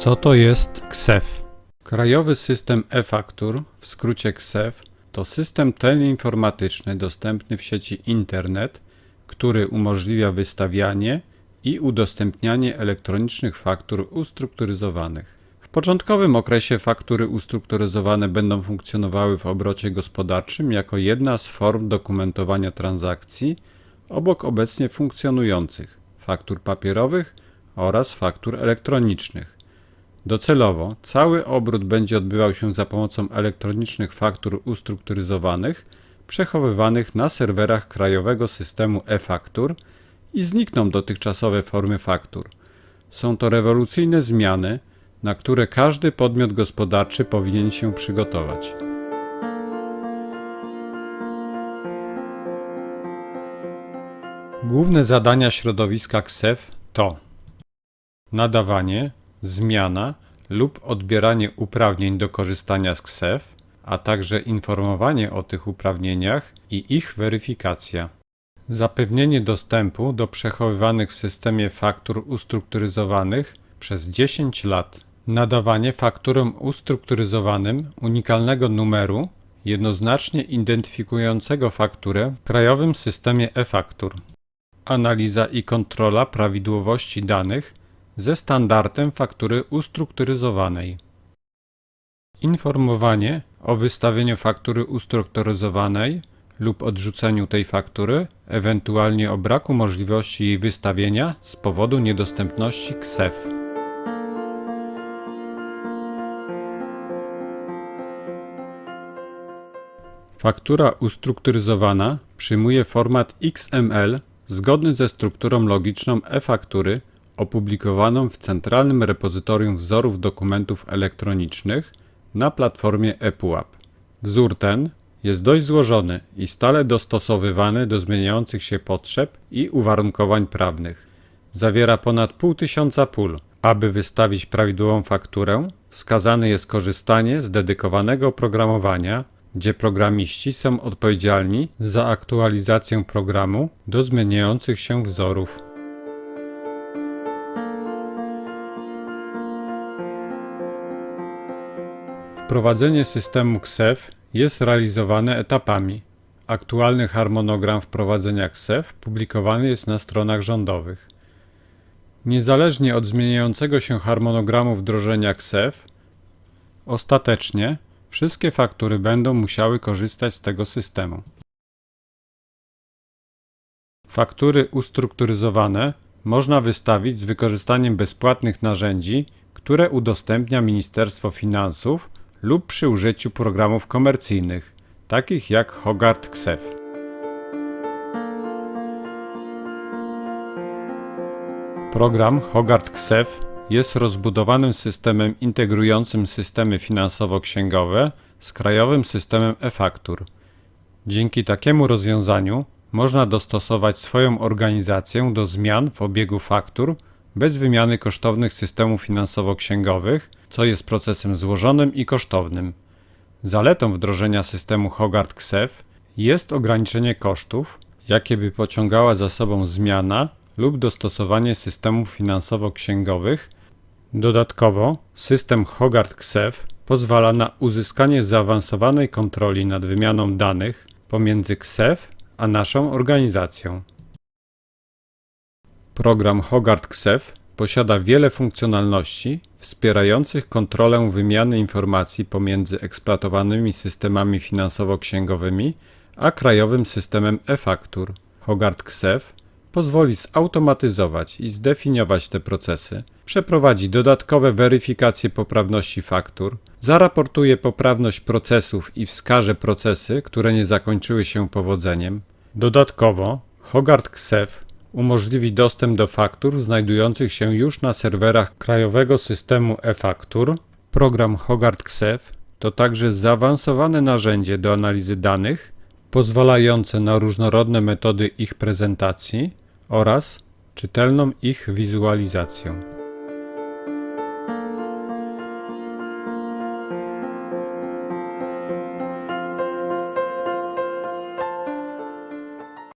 Co to jest KSEF? Krajowy System e-Faktur, w skrócie KSEF, to system teleinformatyczny dostępny w sieci Internet, który umożliwia wystawianie i udostępnianie elektronicznych faktur ustrukturyzowanych. W początkowym okresie faktury ustrukturyzowane będą funkcjonowały w obrocie gospodarczym jako jedna z form dokumentowania transakcji obok obecnie funkcjonujących faktur papierowych oraz faktur elektronicznych. Docelowo cały obrót będzie odbywał się za pomocą elektronicznych faktur ustrukturyzowanych, przechowywanych na serwerach krajowego systemu e-faktur i znikną dotychczasowe formy faktur. Są to rewolucyjne zmiany, na które każdy podmiot gospodarczy powinien się przygotować. Główne zadania środowiska KSEF to nadawanie, zmiana lub odbieranie uprawnień do korzystania z KSEF, a także informowanie o tych uprawnieniach i ich weryfikacja. Zapewnienie dostępu do przechowywanych w systemie faktur ustrukturyzowanych przez 10 lat. Nadawanie fakturom ustrukturyzowanym unikalnego numeru jednoznacznie identyfikującego fakturę w krajowym systemie e-faktur. Analiza i kontrola prawidłowości danych ze standardem faktury ustrukturyzowanej. Informowanie o wystawieniu faktury ustrukturyzowanej lub odrzuceniu tej faktury, ewentualnie o braku możliwości jej wystawienia z powodu niedostępności KSEF. Faktura ustrukturyzowana przyjmuje format XML zgodny ze strukturą logiczną e-faktury opublikowaną w Centralnym Repozytorium Wzorów Dokumentów Elektronicznych na platformie ePUAP. Wzór ten jest dość złożony i stale dostosowywany do zmieniających się potrzeb i uwarunkowań prawnych. Zawiera ponad pół tysiąca pól. Aby wystawić prawidłową fakturę, wskazane jest korzystanie z dedykowanego oprogramowania, gdzie programiści są odpowiedzialni za aktualizację programu do zmieniających się wzorów. Wprowadzenie systemu KSEF jest realizowane etapami. Aktualny harmonogram wprowadzenia KSEF publikowany jest na stronach rządowych. Niezależnie od zmieniającego się harmonogramu wdrożenia KSEF, ostatecznie wszystkie faktury będą musiały korzystać z tego systemu. Faktury ustrukturyzowane można wystawić z wykorzystaniem bezpłatnych narzędzi, które udostępnia Ministerstwo Finansów lub przy użyciu programów komercyjnych, takich jak Hogarth KSEF. Program Hogarth KSEF jest rozbudowanym systemem integrującym systemy finansowo-księgowe z krajowym systemem e-faktur. Dzięki takiemu rozwiązaniu można dostosować swoją organizację do zmian w obiegu faktur bez wymiany kosztownych systemów finansowo-księgowych, co jest procesem złożonym i kosztownym. Zaletą wdrożenia systemu Hogarth KSEF jest ograniczenie kosztów, jakie by pociągała za sobą zmiana lub dostosowanie systemów finansowo-księgowych. Dodatkowo system Hogarth KSEF pozwala na uzyskanie zaawansowanej kontroli nad wymianą danych pomiędzy KSEF a naszą organizacją. Program Hogarth KSEF posiada wiele funkcjonalności wspierających kontrolę wymiany informacji pomiędzy eksploatowanymi systemami finansowo-księgowymi a krajowym systemem e-faktur. Hogarth pozwoli zautomatyzować i zdefiniować te procesy, przeprowadzi dodatkowe weryfikacje poprawności faktur, zaraportuje poprawność procesów i wskaże procesy, które nie zakończyły się powodzeniem. Dodatkowo Hogarth KSEF umożliwi dostęp do faktur znajdujących się już na serwerach krajowego systemu e-faktur. Program Hogarth KSEF to także zaawansowane narzędzie do analizy danych, pozwalające na różnorodne metody ich prezentacji oraz czytelną ich wizualizację.